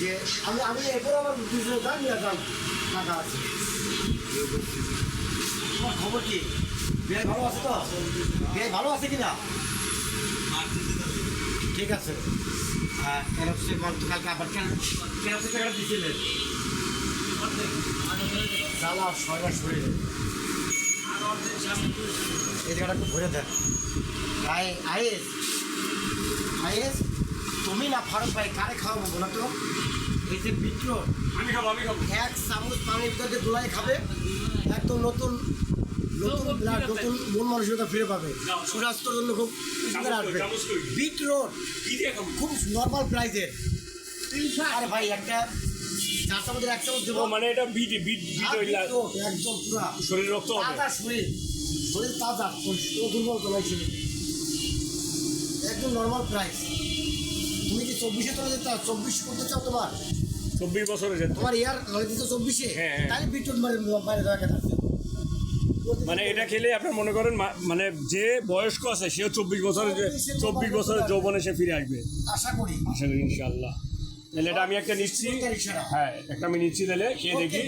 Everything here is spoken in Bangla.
যে আমি আমি এরপর আমার দুশো দাম নিয়ে যান টাকা আছে। তোমার খবর কি? বিয়ে ভালো আছে তো? বিয়ে ভালো আছে কি না ঠিক আছে। হ্যাঁ কেন সে কালকে আবার কেন কেন সে টাকাটা দিয়েছিলেন জ্বালা ছয়টা শরীরে এই জায়গাটা একটু ভরে দেন আই আইএস? আইএস? তুমি না ফারুক ভাই কারে খাওয়াবো বলো তো? এই যে বিট্রোট আমি খাব আমি খাব। এক চামচ পানির ভিতরে দুলাই খাবে একদম নতুন নতুন ব্লাড নতুন মন মানসিকতা ফিরে পাবে। সুস্বাস্থ্যের জন্য খুব সুন্দর আসবে। খাব? খুব নর্মাল প্রাইসের আরে ভাই একটা এক চামচ দেবো। মানে এটা বিট বিট একদম পুরা। শরীর রক্ত তাজা শরীর। শরীর তাজা কোনো দুর্বল তোমার শরীর একদম নর্মাল প্রাইস তুমি কি চব্বিশে চলে যেতে চব্বিশ করতে চাও তোমার? চব্বিশ বছরে যেত তোমার ইয়ার হয়ে দিতে চব্বিশে? হ্যাঁ, হ্যাঁ। তাহলে বিটরোট মানে দেওয়া মানে এটা খেলে আপনার মনে করেন মানে যে বয়স্ক আছে সেও চব্বিশ বছরে যে চব্বিশ বছরের যৌবনে সে ফিরে আসবে। আশা করি। আশা করি ইনশাল্লাহ তাহলে এটা আমি একটা নিচ্ছি। হ্যাঁ একটা আমি নিচ্ছি তাহলে খেয়ে দেখি।